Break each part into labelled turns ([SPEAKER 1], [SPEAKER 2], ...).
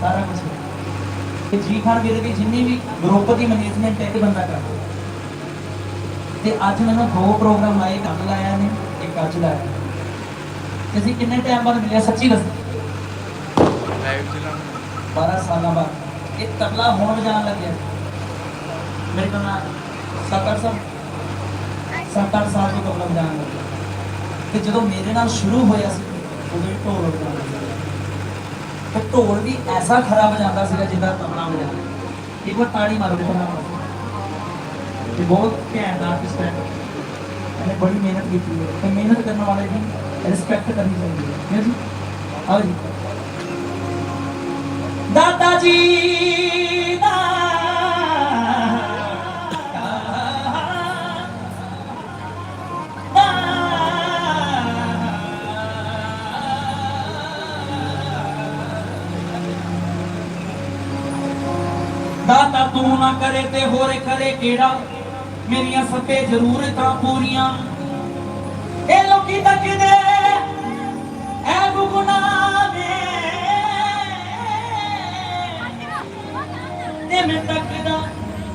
[SPEAKER 1] ਸਾਰਾ ਕੁਝ ਤੇ ਜੀ ਖਾਨ ਵੀਰੇ ਦੀ ਜਿੰਨੀ ਵੀ ਗਰੁੱਪ ਦੀ ਮੈਨੇਜਮੈਂਟ ਹੈ ਇਹ ਬੰਦਾ ਕਰਦਾ। ਤੇ ਅੱਜ ਮੈਨੂੰ ਦੋ ਪ੍ਰੋਗਰਾਮ ਆਏ ਕੱਲ ਲਾਇਆ ਨੇ ਇੱਕ ਅੱਜ ਲਾਇਆ। ਤੇ ਅਸੀਂ ਕਿੰਨੇ ਟਾਈਮ ਬਾਅਦ ਮਿਲਿਆ ਸੱਚੀ ਦੱਸ?
[SPEAKER 2] ਲਾਈਵ ਚਲਾਉਣ
[SPEAKER 1] 12 ਸਾਲਾਂ ਬਾਅਦ। ਇਹ ਤਬਲਾ ਹੁਣ ਵਜਾਉਣ ਲੱਗਿਆ। ਮੇਰੇ ਕੋਲ ਸੱਤ ਸਾਲ ਸੱਤ ਅੱਠ ਸਾਲ ਤੋਂ ਤਬਲਾ ਵਜਾਉਣ ਲੱਗਿਆ। ਤੇ ਜਦੋਂ ਮੇਰੇ ਨਾਲ ਸ਼ੁਰੂ ਹੋਇਆ ਸੀ ਉਦੋਂ ਢੋਲ ਵਜਾਉਣ ਲੱਗਿਆ। ਤੇ ਢੋਲ ਵੀ ਐਸਾ ਖਰਾ ਵਜਾਉਂਦਾ ਸੀਗਾ ਜਿੱਦਾਂ ਤਬਲਾ ਵਜਾਉਂਦਾ ਇੱਕ ਵਾਰ ਤਾੜੀ ਮਾਰੋ ਦੇਖੋ ਇਹ ਬਹੁਤ ਘੈਂਟ ਆਰਟਿਸਟ ਹੈ। ਇਹਨੇ ਬੜੀ ਮਿਹਨਤ ਕੀਤੀ ਹੈ। ਤੇ ਮਿਹਨਤ ਕਰਨ ਵਾਲੇ ਦੀ ਰਿਸਪੈਕਟ ਕਰਨੀ ਚਾਹੀਦੀ ਹੈ ਜੀ? ਆਓ ਜੀ। ਦਾਦਾ ਜੀ! ਦਾਤਾ ਤੂੰ ਨਾ ਕਰੇ ਤੇ ਹੋਰ ਕਰੇ ਕਿਹੜਾ? ਮੇਰੀਆਂ ਸੱਤੇ ਜ਼ਰੂਰਤਾਂ ਪੂਰੀਆਂ। ਇਹ ਲੋਕੀ ਤੱਕਦੇ ਐ ਗੁਗਨਾ ਨੇ। ਤੇ ਮੈਂ ਤੱਕਦਾ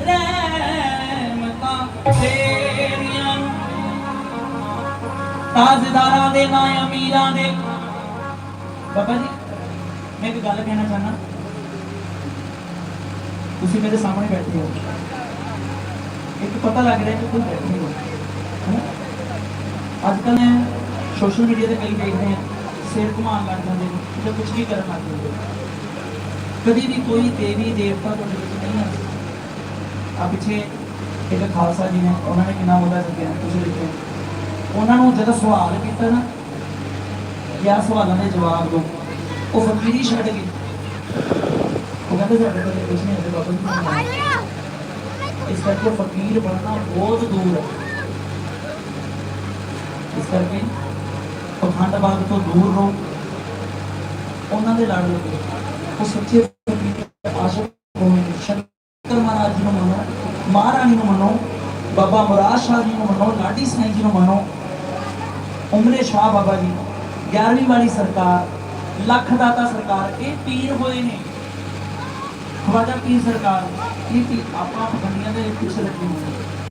[SPEAKER 1] ਰਹਿਮਤਾਂ ਤੇਰੀਆਂ ਤਾਜ਼ਦਾਰਾਂ ਦੇ ਨਾ ਅਮੀਰਾਂ ਦੇ। ਬਾਬਾ ਜੀ, ਮੈਂ ਇੱਕ ਗੱਲ ਕਹਿਣਾ ਚਾਹਨਾ ਤੁਸੀਂ ਮੇਰੇ ਸਾਹਮਣੇ ਬੈਠੇ ਹੋ। ਇੱਕ ਪਤਾ ਲੱਗ ਰਿਹਾ ਕਿ ਤੁਸੀਂ ਬੈਠੇ ਹੋ। ਅੱਜ ਕੱਲ੍ਹ ਸੋਸ਼ਲ ਮੀਡੀਆ ਤੇ ਕਈ ਦੇਖਦੇ ਹਾਂ, ਸਿਰ ਘੁਮਾਉਣ ਲੱਗ ਜਾਂਦੇ ਨੇ, ਜਾਂ ਕੁਝ ਵੀ ਕਰਨ ਲੱਗ ਜਾਂਦੇ ਕਦੀ ਵੀ ਕੋਈ ਦੇਵੀ, ਦੇਵਤਾ ਤੁਹਾਡੇ ਵਿੱਚ ਨਹੀਂ ਆ। ਆ ਪਿੱਛੇ ਇੱਕ ਖਾਲਸਾ ਜੀ ਨੇ, ਉਹਨਾਂ ਨੇ ਕਿੰਨਾ ਬੋਲਿਆ ਸੀ ਤੁਸੀਂ ਲਿਖਿਆ ਉਹਨਾਂ ਨੂੰ ਜਦੋਂ ਸਵਾਲ ਕੀਤਾ ਨਾ ਯਾ ਸਵਾਲਾਂ ਦੇ ਜਵਾਬ ਦਿਓ ਉਹ ਫਕੀਰੀ ਛੱਡ ਗਏ। ਉਹ ਕਹਿੰਦੇ ਸਾਡੇ ਕੋਲ ਕੁਝ ਨਹੀਂ ਹੈ ਬਾਬਾ ਜੀ ਇਸ ਕਰਕੇ ਫਕੀਰ ਬਣਨਾ ਬਹੁਤ ਦੂਰ ਹੈ। ਇਸ ਕਰਕੇ ਪਖੰਡਵਾਦ ਤੋਂ ਦੂਰ ਰਹੋ। ਉਹਨਾਂ ਦੇ ਲੜ ਲੱਗੋ। ਉਹ ਸੱਚੇ ਫਕੀਰ ਆਸ਼ਕ ਹੋਣ। ਸ਼ੰਕਰ ਮਹਾਰਾਜ ਨੂੰ ਮੰਨੋ, ਮਹਾਰਾਣੀ ਨੂੰ ਮੰਨੋ, ਬਾਬਾ ਮੁਰਾਦ ਸ਼ਾਹ ਜੀ ਨੂੰ ਮੰਨੋ, ਲਾਡੀ ਸਾਈਂ ਜੀ ਨੂੰ ਮੰਨੋ। ਉਮਰੇ ਸ਼ਾਹ ਬਾਬਾ ਜੀ 11ਵੀਂ ਵਾਲੀ ਸਰਕਾਰ, ਲੱਖ ਦਾਤਾ ਸਰਕਾਰ, ਇਹ ਪੀਰ ਹੋਏ ਨੇ। ਖਵਾਜਾ ਪੀਰ ਸਰਕਾਰ ਕੀ ਪੀ ਆਪਾਂ ਪਖੰਡੀਆਂ ਦੇ ਪਿੱਛੇ ਲੱਗੇ ਹੋਏ